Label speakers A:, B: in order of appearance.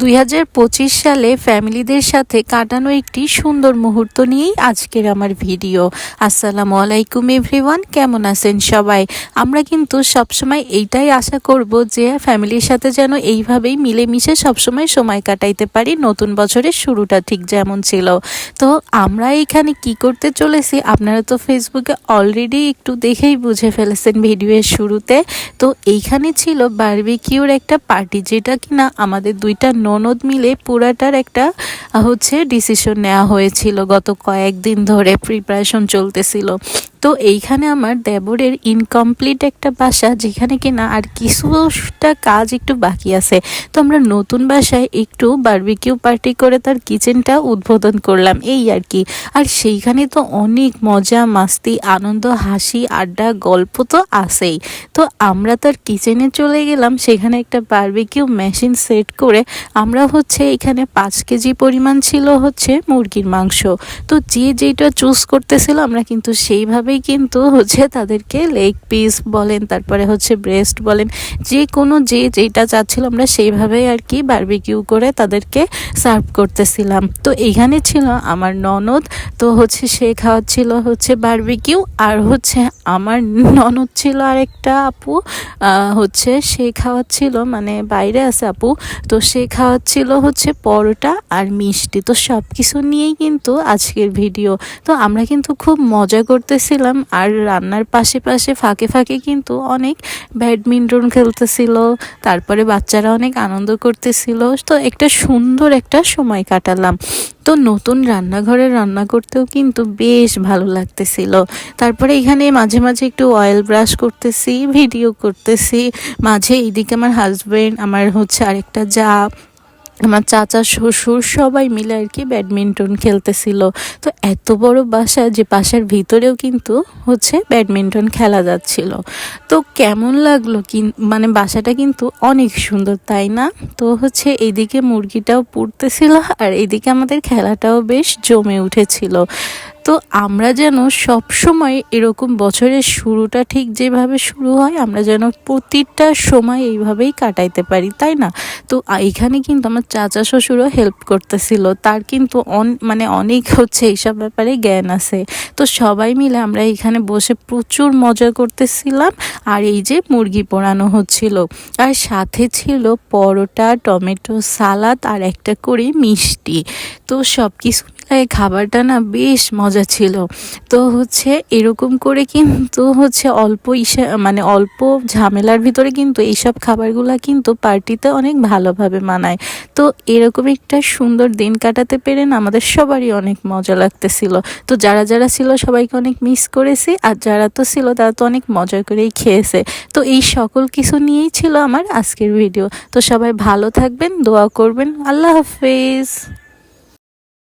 A: দুই হাজার পঁচিশ সালে ফ্যামিলিদের সাথে কাটানো একটি সুন্দর মুহূর্ত নিয়েই আজকের আমার ভিডিও। আসসালামু আলাইকুম, এভরিওয়ান। কেমন আছেন সবাই? আমরা কিন্তু সবসময় এইটাই আশা করব যে ফ্যামিলির সাথে যেন এইভাবেই মিলেমিশে সবসময় সময় কাটাইতে পারি নতুন বছরের শুরুটা ঠিক যেমন ছিল। তো আমরা এখানে কি করতে চলেছি আপনারা তো ফেসবুকে অলরেডি একটু দেখেই বুঝে ফেলেছেন ভিডিওর শুরুতে। তো এইখানে ছিল বারবিকিউর একটা পার্টি যেটা কিনা আমাদের দুইটা ননদ মিলে পুরাটার একটা হচ্ছে ডিসিশন নেওয়া হয়েছিল গত কয়েকদিন ধরে প্রিপারেশন চলতেছিল। তো এইখানে আমার দেবরের ইনকমপ্লিট একটা বাসা যেখানে কিনা আর কিছুটা কাজ একটু বাকি আছে। তো আমরা নতুন বাসায় একটু বার্বিকিউ পার্টি করে তার কিচেনটা উদ্বোধন করলাম, এই আর কি। আর সেইখানে তো অনেক মজা, মাস্তি, আনন্দ, হাসি, আড্ডা, গল্প তো আছেই। তো আমরা তার কিচেনে চলে গেলাম, সেখানে একটা বার্বিকিউ মেশিন সেট করে আমরা হচ্ছে এখানে পাঁচ কেজি পরিমাণ ছিল হচ্ছে মুরগির মাংস। তো যে যেটা চুজ করতেছিল আমরা কিন্তু সেইভাবেই কিন্তু হচ্ছে তাদেরকে লেগ পিস বলেন, তারপরে হচ্ছে ব্রেস্ট বলেন যে কোনো যে যেটা চাচ্ছিল আমরা সেইভাবেই আর কি বারবিকিউ করে তাদেরকে সার্ভ করতেছিলাম। তো এইখানে ছিল আমার ননদ, তো হচ্ছে সে খাওয়াচ্ছিল হচ্ছে বারবিকিউ আর হচ্ছে আমার ননদ ছিল আরেকটা আপু হচ্ছে সে খাওয়াচ্ছিল মানে বাইরে আছে আপু, তো সে খাওয়াচ্ছিল হচ্ছে পরোটা আর মিষ্টি, তো সব কিছু নিয়েই কিন্তু আজকের ভিডিও তো আমরা কিন্তু খুব মজা করতেছিলাম। আর রান্নার পাশে পাশে ফাঁকে ফাঁকে কিন্তু অনেক ব্যাডমিন্টন খেলতেছিল। তারপরে বাচ্চারা অনেক আনন্দ করতেছিল। তো একটা সুন্দর একটা সময় কাটালাম। তো নতুন রান্নাঘরে রান্না করতেও কিন্তু বেশ ভালো লাগতেছিল। তারপরে এখানে মাঝে মাঝে একটু অয়েল ব্রাশ করতেছি ভিডিও করতেছি। মাঝে এইদিকে আমার হাজবেন্ড আমার হচ্ছে আরেকটা যা আমার চাচা, শ্বশুর সবাই মিলে আর কি ব্যাডমিন্টন খেলতেছিল। তো এত বড় বাসা যে বাসার ভিতরেও কিন্তু হচ্ছে ব্যাডমিন্টন খেলা যাচ্ছিল। তো কেমন লাগল কি মানে বাসাটা কিন্তু অনেক সুন্দর, তাই না? তো হচ্ছে এইদিকে মুরগিটাও পুড়তেছিল আর এদিকে আমাদের খেলাটাও বেশ জমে উঠেছিল। তো আমরা যেন সব সময় এরকম বছরের শুরুটা ঠিক যেভাবে শুরু হয়, আমরা যেন প্রতিটা সময় এইভাবেই কাটাইতে পারি, তাই না? তো এখানে কিন্তু আমার চাচা শ্বশুরও হেল্প করতেছিল, তার কিন্তু অন মানে অনেক হচ্ছে এইসব ব্যাপারে জ্ঞান আছে। তো সবাই মিলে আমরা এখানে বসে প্রচুর মজা করতেছিলাম, আর এই যে মুরগি পোড়ানো হচ্ছিল। আর সাথে ছিল পরোটা, টমেটো সালাদ, আর একটা করে মিষ্টি। তো সব কিছু মিলায় খাবারটা না বেশ মজা ছিল। তো হচ্ছে এরকম করে কিন্তু হচ্ছে অল্প ইসে মানে অল্প ঝামেলার ভিতরে কিন্তু এইসব খাবারগুলো কিন্তু পার্টিতে অনেক ভালোভাবে মানায়। তো এরকম একটা সুন্দর দিন কাটাতে পেরে না আমাদের সবারই অনেক মজা লাগতেছিল। তো যারা যারা ছিল সবাইকে অনেক মিস করেছি, আর যারা তো ছিল তারা তো অনেক মজা করেই খেয়েছে। তো এই সকল কিছু নিয়েই ছিল আমার আজকের ভিডিও। তো সবাই ভালো থাকবেন, দোয়া করবেন, আল্লাহ হাফেজ।